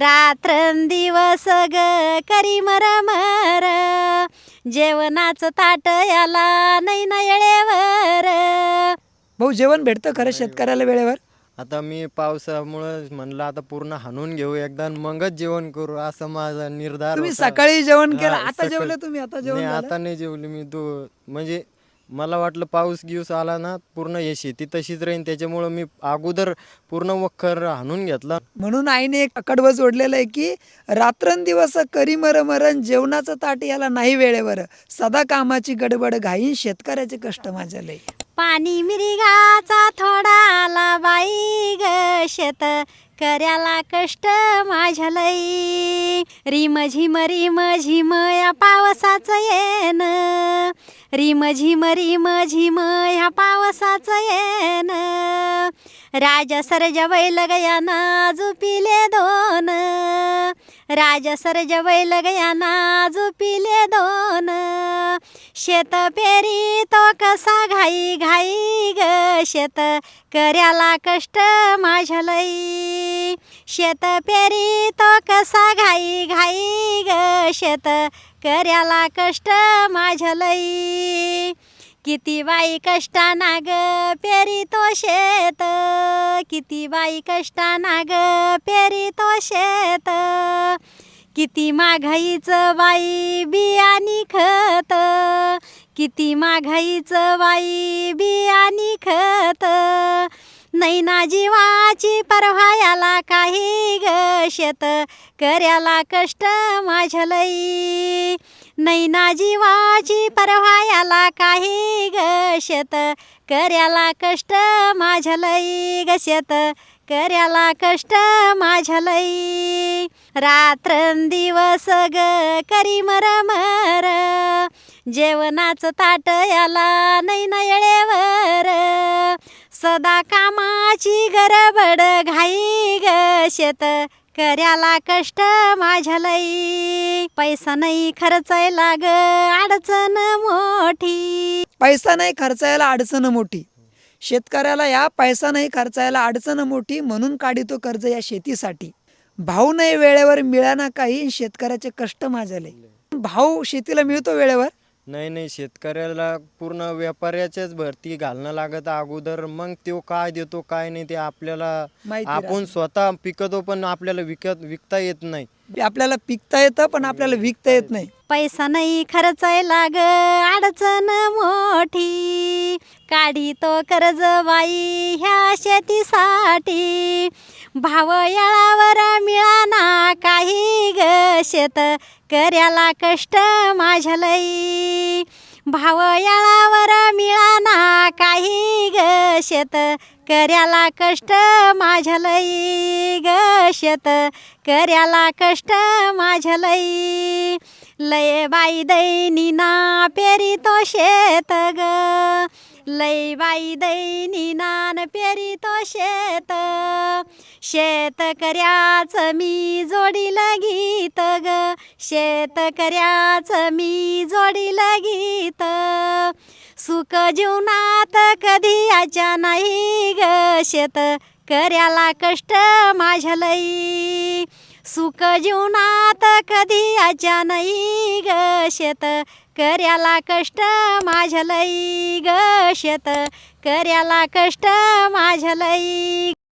रात्रंदिवस ग करी मरमर जेवणाचं ताट याला नाही ना येळेवर भाऊ जेवण भेटतं खरं शेतकऱ्याला वेळेवर आता मी पावसामुळं म्हणलं आता पूर्ण हाणून घेऊ एकदा आणि मगच जेवण करू असं माझा निर्धार तुम्ही होता. सकाळी जेवण केलं हा, आता सकाळी- जेवले तुम्ही आता जेवण नाही झालं? आता नाही जेवली मी तो म्हणजे मला वाटलं पाऊस गिऊस आला ना पूर्ण हे शेती तशीच राहीन. त्याच्यामुळं मी अगोदर पूर्ण वखर हाणून घेतला. म्हणून आईने एक कडवं जोडलेलं आहे की रात्रंदिवस करी मर मरण जेवणाचं ताट याला नाही वेळेवर. सदा कामाची गडबड घाईन शेतकऱ्याचे कष्ट माझ्या लय पाणी मिरिगाचा थोडा आला बाई ग शेत. कर्याला कष्ट माझ्या लई. रिम झिम रिम झिम या पावसाचं येन रिम झिम रिम झिम ह्या पावसाचं येन राजा सरज बैल गयाना जुपिले दो राजा सरज बैल गयाना जुपिले दोन. शेत पेरी तो कसा घाई घाई ग. शेत कर्याला कष्ट माझ्या लई. शेत पेरी तो कसा घाई घाई ग. शेत कर्याला कष्ट माझ्या लई. किती बाई कष्टाना ग पेरी तो शेत. किती बाई कष्टाना ग पेरी तो शेत. किती माघाईचं बाई बियाणी खत. किती माघाईचं बाई बियाणी खत. नाही ना जीवाची परवा याला काही ग शेत. कर्याला कष्ट माझ्या लई. नैना जीवाची परवायाला काही गशत. कर्याला कष्ट माझ्या लई गशत. कर्याला कष्ट माझ्या लई. रात्रंदिवस ग करी मरमर. जेवणाचं ताट याला नैना येळेवर. सदा कामाची गरबड घाई ग शेत कर्याला कष्ट माझ्या लई. पैसा नाही खर्चायला ग अडचण मोठी. पैसा नाही खर्चायला अडचण मोठी. शेतकऱ्याला या पैसा नाही खर्चायला अडचण मोठी म्हणून काढितो कर्ज या शेतीसाठी. भाऊ नाही वेळेवर मिळाना काही शेतकऱ्याचे कष्ट माझ्याले भाऊ शेतीला मिळतो वेळेवर? नाही नाही शेतकऱ्याला पूर्ण व्यापाऱ्याच्याच भरती घालणं लागत अगोदर. मग तो काय देतो काय नाही ते आपल्याला माहिती आपण स्वतः पिकतो पण आपल्याला विकत विकता येत नाही. आपल्याला पिकता येतं पण आपल्याला विकता येत नाही. पैसा नाही खर्चायला ग अडचण मोठी. काढी तो कर्ज बाई ह्या शेतीसाठी. भाव याळावर मिळाना काही ग शेत. कर्याला कष्ट माझ्या लई. भावयाळावर मिळाना काही ग शेत. कर्याला कष्ट माझ्या लई ग शेत. कर्याला कष्ट माझ्या लई. लय बाई दैनी ना पेरी तो शेत ग. लय बाई दैनी नान पेरी तो शेत शेतकऱ्याचं मी जोडील गीत ग. शेतकऱ्याचं मी जोडील गीत. सुख जीवनात कधी याच्या नाही ग शेत कर्याला कष्ट माझ्या लई. सुख जीवनात कधी याच्या नाही ग शेत कर्याला कष्ट माझ्या लई ग शेत कर्याला कष्ट माझ्या लई.